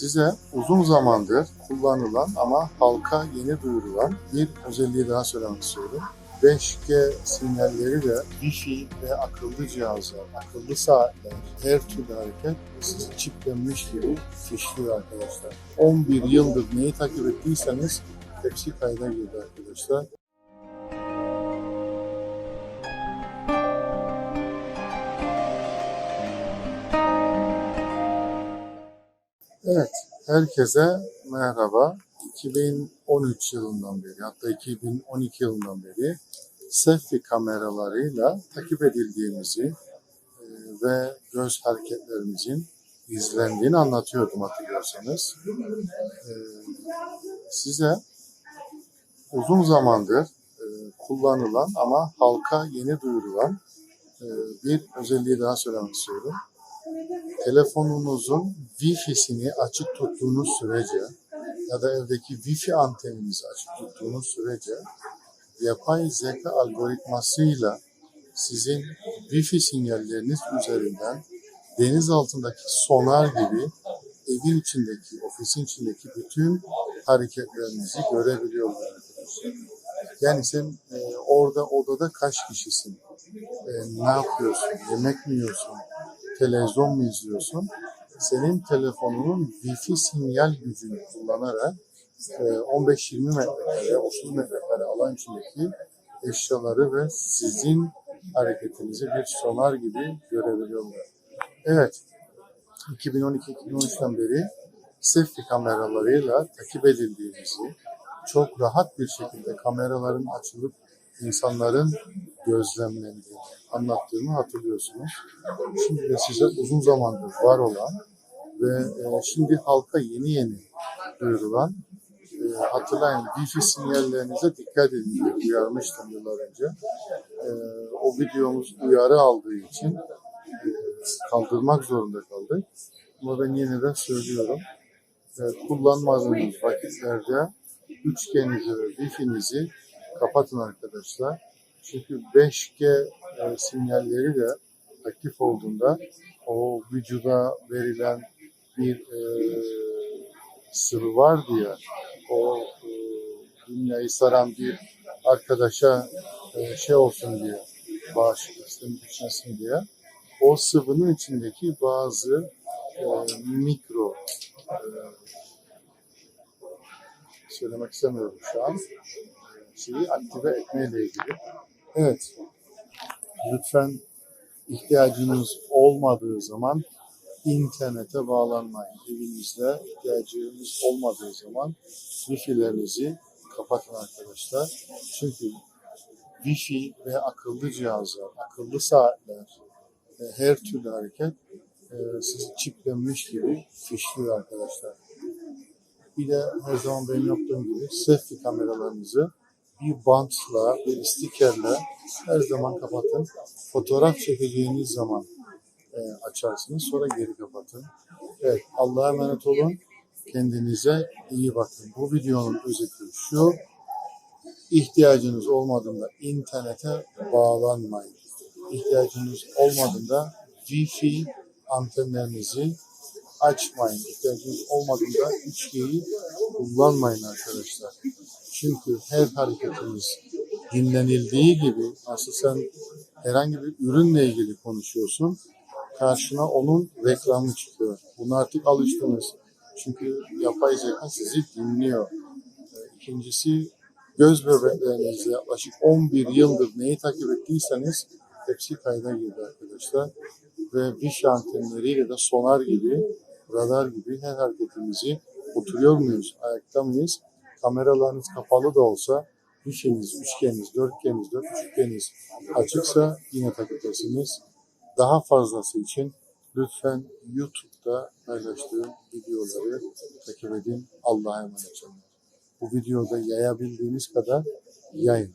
Size uzun zamandır kullanılan ama halka yeni duyurulan bir özelliği daha söylemek istiyorum. 5G sinyalleri de Wi-Fi ve akıllı cihazlar, akıllı saatler, her türlü hareket sizi çiplenmiş gibi fişliyor arkadaşlar. 11 yıldır neyi takip ettiyseniz hepsi kayda girdi arkadaşlar. Evet, herkese merhaba. 2013 yılından beri, hatta 2012 yılından beri selfie kameralarıyla takip edildiğimizi e, ve göz hareketlerimizin izlendiğini anlatıyordum hatırlıyorsanız. E, size uzun zamandır e, kullanılan ama halka yeni duyurulan bir özelliği daha söylemek istiyorum telefonunuzun Wi-Fi'sini açık tuttuğunuz sürece ya da evdeki Wi-Fi anteninizi açık tuttuğunuz sürece yapay zeka algoritmasıyla sizin Wi-Fi sinyalleriniz üzerinden deniz altındaki sonar gibi evin içindeki, ofisin içindeki bütün hareketlerinizi görebiliyorlar. Yani sen e, orada odada kaç kişisin? E, ne yapıyorsun? Yemek mi yiyorsun? Televizyon mu izliyorsun? Senin telefonunun Wi-Fi sinyal gücünü kullanarak e, 15-20 metrekare, 30 metrekare alan içindeki eşyaları ve sizin hareketinizi bir sonar gibi görebiliyorlar. Evet, 2012-2013'ten beri selfie kameralarıyla takip edildiğimizi, çok rahat bir şekilde kameraların açılıp insanların gözlemlendiğini anlattığımı hatırlıyorsunuz. Şimdi de size uzun zamandır var olan ve e, şimdi halka yeni yeni duyurulan e, hatırlayın Wi-Fi sinyallerinize dikkat edin diye uyarmıştım yıllar önce. E, o videomuz uyarı aldığı için kaldırmak zorunda kaldık. Ama ben yeniden söylüyorum. Kullanmadığınız vakitlerde üçgenizi ve Wi-Fi'nizi kapatın arkadaşlar. Çünkü 5G e, sinyalleri de aktif olduğunda o vücuda verilen bir e, sıvı var diye o e, dünyayı saran bir arkadaşa e, şey olsun diye bağışıklık sistemi güçlensin diye o sıvının içindeki bazı e, mikro e, söylemek istemiyorum şu an şeyi aktive etmeyle ilgili. Evet. Lütfen ihtiyacınız olmadığı zaman internete bağlanmayın. Evinizde ihtiyacınız olmadığı zaman Wi-Fi'lerinizi kapatın arkadaşlar. Çünkü Wi-Fi ve akıllı cihazlar, akıllı saatler, e, her türlü hareket e, sizi çiplenmiş gibi fişliyor arkadaşlar. Bir de her zaman benim yaptığım gibi selfie kameralarınızı bir bantla, bir stikerle her zaman kapatın. Fotoğraf çekeceğiniz zaman e, açarsınız. Sonra geri kapatın. Evet, Allah'a emanet olun. Kendinize iyi bakın. Bu videonun özeti şu. İhtiyacınız olmadığında internete bağlanmayın. İhtiyacınız olmadığında Wi-Fi antenlerinizi açmayın. İhtiyacınız olmadığında 3G'yi kullanmayın arkadaşlar. Çünkü her hareketimiz dinlenildiği gibi nasıl sen herhangi bir ürünle ilgili konuşuyorsun karşına onun reklamı çıkıyor. Bunu artık alıştınız. Çünkü yapay zeka sizi dinliyor. İkincisi göz bebeklerinizde yaklaşık 11 yıldır neyi takip ettiyseniz hepsi kayda girdi arkadaşlar. Ve wifi antenleriyle de sonar gibi, radar gibi her hareketimizi oturuyor muyuz, ayakta mıyız kameralarınız kapalı da olsa düşeniz, üçgeniniz, dörtgeniniz, dört üçgeniz açıksa yine takiptesiniz. Daha fazlası için lütfen YouTube'da paylaştığım videoları takip edin. Allah'a emanet olun. Bu videoda yayabildiğiniz kadar yayın.